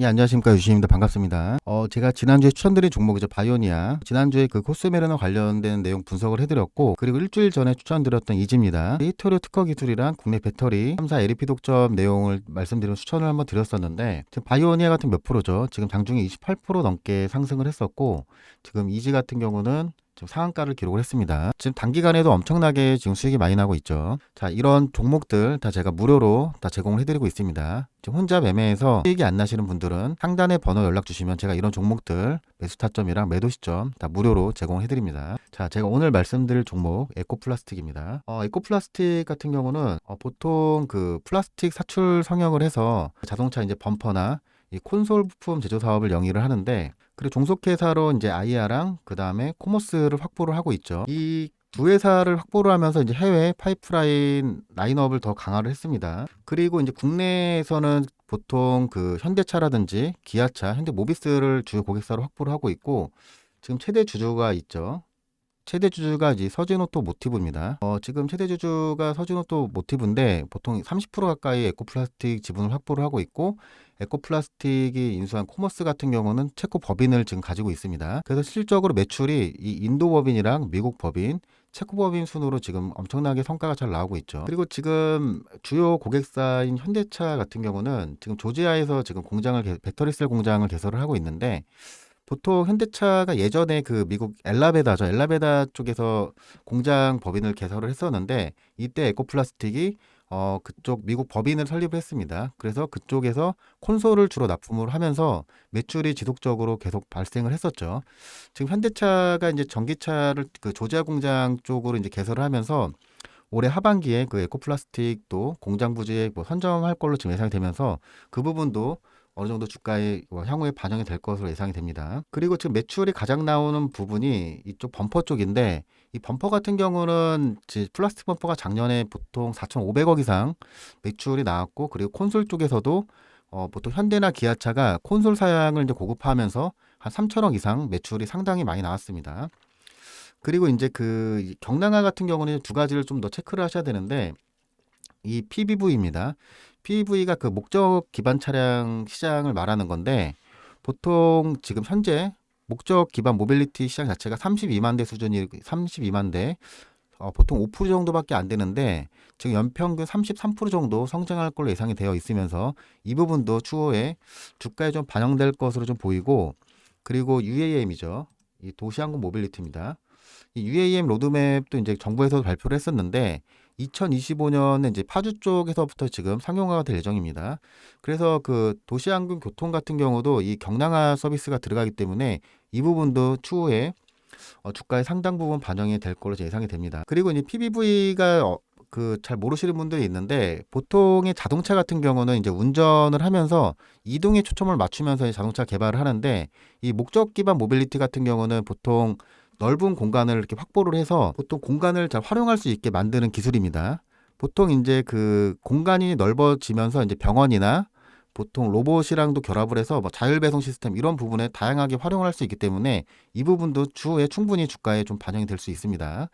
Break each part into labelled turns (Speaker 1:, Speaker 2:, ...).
Speaker 1: 예, 안녕하십니까 유신입니다. 반갑습니다. 어, 제가 지난주에 추천드린 종목이죠 바이오니아. 지난주에 그 코스메르나 관련된 내용 분석을 해드렸고 그리고 일주일 전에 추천드렸던 이지입니다. 히토리오 특허 기술이랑 국내 배터리 3사 LEP 독점 내용을 말씀드리는 추천을 한번 드렸었는데 지금 바이오니아 같은 몇 프로죠. 지금 장중에 28% 넘게 상승을 했었고 지금 이지 같은 경우는 지금 상한가를 기록을 했습니다. 지금 단기간에도 엄청나게 지금 수익이 많이 나고 있죠. 자, 이런 종목들 다 제가 무료로 다 제공을 해드리고 있습니다. 지금 혼자 매매해서 수익이 안 나시는 분들은 상단에 번호 연락 주시면 제가 이런 종목들 매수 타점이랑 매도 시점 다 무료로 제공을 해드립니다. 자, 제가 오늘 말씀드릴 종목 에코플라스틱입니다. 어, 에코플라스틱 같은 경우는 어, 보통 그 플라스틱 사출 성형을 해서 자동차 이제 범퍼나 이 콘솔 부품 제조 사업을 영위를 하는데 그리고 종속회사로 이제 아이아랑 그 다음에 코모스를 확보를 하고 있죠. 이 두 회사를 확보를 하면서 이제 해외 파이프라인 라인업을 더 강화를 했습니다. 그리고 이제 국내에서는 보통 그 현대차라든지 기아차, 현대 모비스를 주요 고객사로 확보를 하고 있고 지금 최대 주주가 있죠. 최대 주주가 이제 서진오토 모티브입니다. 어, 지금 최대 주주가 서진오토 모티브인데 보통 30% 가까이 에코플라스틱 지분을 확보를 하고 있고 에코플라스틱이 인수한 코머스 같은 경우는 체코 법인을 지금 가지고 있습니다. 그래서 실적으로 매출이 이 인도 법인이랑 미국 법인, 체코 법인 순으로 지금 엄청나게 성과가 잘 나오고 있죠. 그리고 지금 주요 고객사인 현대차 같은 경우는 지금 조지아에서 지금 공장을 개- 배터리 셀 공장을 개설을 하고 있는데 보통 현대차가 예전에 그 미국 엘라베다죠. 엘라베다 쪽에서 공장 법인을 개설을 했었는데 이때 에코플라스틱이 어 그쪽 미국 법인을 설립을 했습니다. 그래서 그쪽에서 콘솔을 주로 납품을 하면서 매출이 지속적으로 계속 발생을 했었죠. 지금 현대차가 이제 전기차를 그 조지아 공장 쪽으로 이제 개설을 하면서 올해 하반기에 그 에코플라스틱도 공장 부지에 뭐 선정할 걸로 지금 예상이 되면서 그 부분도 어느 정도 주가에 뭐 향후에 반영이 될 것으로 예상이 됩니다. 그리고 지금 매출이 가장 나오는 부분이 이쪽 범퍼 쪽인데 이 범퍼 같은 경우는 플라스틱 범퍼가 작년에 보통 4,500억 이상 매출이 나왔고 그리고 콘솔 쪽에서도 어, 보통 현대나 기아차가 콘솔 사양을 이제 고급화하면서 한 3천억 이상 매출이 상당히 많이 나왔습니다. 그리고 이제 그 경량화 같은 경우는 두 가지를 좀 더 체크를 하셔야 되는데 이 PBV입니다. PBV가 그 목적 기반 차량 시장을 말하는 건데 보통 지금 현재 목적 기반 모빌리티 시장 자체가 32만 대 수준이 32만 대 어, 보통 5% 정도밖에 안 되는데 지금 연평균 33% 정도 성장할 걸로 예상이 되어 있으면서 이 부분도 추후에 주가에 좀 반영될 것으로 좀 보이고 그리고 UAM이죠. 이 도시항공 모빌리티입니다. 이 UAM 로드맵도 이제 정부에서 발표를 했었는데 2025년에 이제 파주 쪽에서부터 지금 상용화가 될 예정입니다. 그래서 그 도시항공 교통 같은 경우도 이 경량화 서비스가 들어가기 때문에 이 부분도 추후에 어, 주가의 상당 부분 반영이 될 걸로 예상이 됩니다. 그리고 이제 PBV가 어, 그잘 모르시는 분들이 있는데 보통의 자동차 같은 경우는 이제 운전을 하면서 이동에 초점을 맞추면서 이 자동차 개발을 하는데 이 목적 기반 모빌리티 같은 경우는 보통 넓은 공간을 이렇게 확보를 해서 보통 공간을 잘 활용할 수 있게 만드는 기술입니다. 보통 이제 그 공간이 넓어지면서 이제 병원이나 보통 로봇이랑도 결합을 해서 뭐 자율 배송 시스템 이런 부분에 다양하게 활용을 할수 있기 때문에 이 부분도 추후에 충분히 주가에 좀 반영이 될 수 있습니다.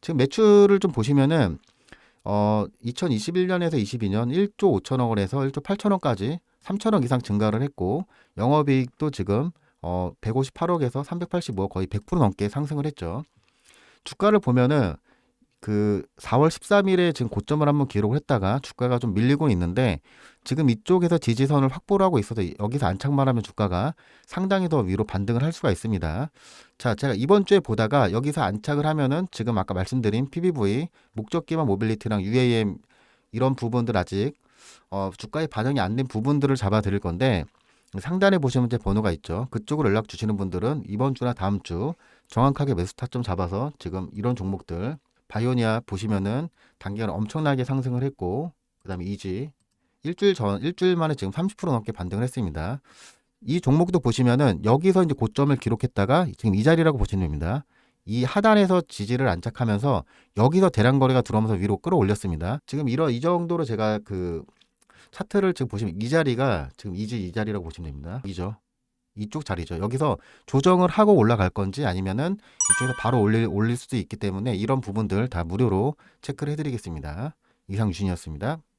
Speaker 1: 지금 매출을 좀 보시면은 어 2021년에서 22년 1조 5천억 원에서 1조 8천억까지 3천억 이상 증가를 했고 영업이익도 지금 어 158억에서 385억 거의 100% 넘게 상승을 했죠. 주가를 보면은 그 4월 13일에 지금 고점을 한번 기록을 했다가 주가가 좀 밀리고 있는데 지금 이쪽에서 지지선을 확보를 하고 있어서 여기서 안착만 하면 주가가 상당히 더 위로 반등을 할 수가 있습니다. 자, 제가 이번 주에 보다가 여기서 안착을 하면은 지금 아까 말씀드린 PBV, 목적 기반 모빌리티랑 UAM 이런 부분들 아직 어, 주가에 반영이 안 된 부분들을 잡아 드릴 건데 상단에 보시면 제 번호가 있죠. 그쪽으로 연락 주시는 분들은 이번 주나 다음 주 정확하게 매수 타점 잡아서 지금 이런 종목들 바이오니아 보시면은 단기간 엄청나게 상승을 했고 그다음에 이지 일주일 전 일주일 만에 지금 30% 넘게 반등을 했습니다. 이 종목도 보시면은 여기서 이제 고점을 기록했다가 지금 이 자리라고 보시면 됩니다. 이 하단에서 지지를 안착하면서 여기서 대량 거래가 들어오면서 위로 끌어올렸습니다. 지금 이런 이 정도로 제가 그 차트를 지금 보시면 이 자리가 지금 이지 이 자리라고 보시면 됩니다. 이죠. 이쪽 자리죠. 여기서 조정을 하고 올라갈 건지 아니면은 이쪽에서 바로 올릴, 올릴 수도 있기 때문에 이런 부분들 다 무료로 체크를 해드리겠습니다. 이상 유신이었습니다.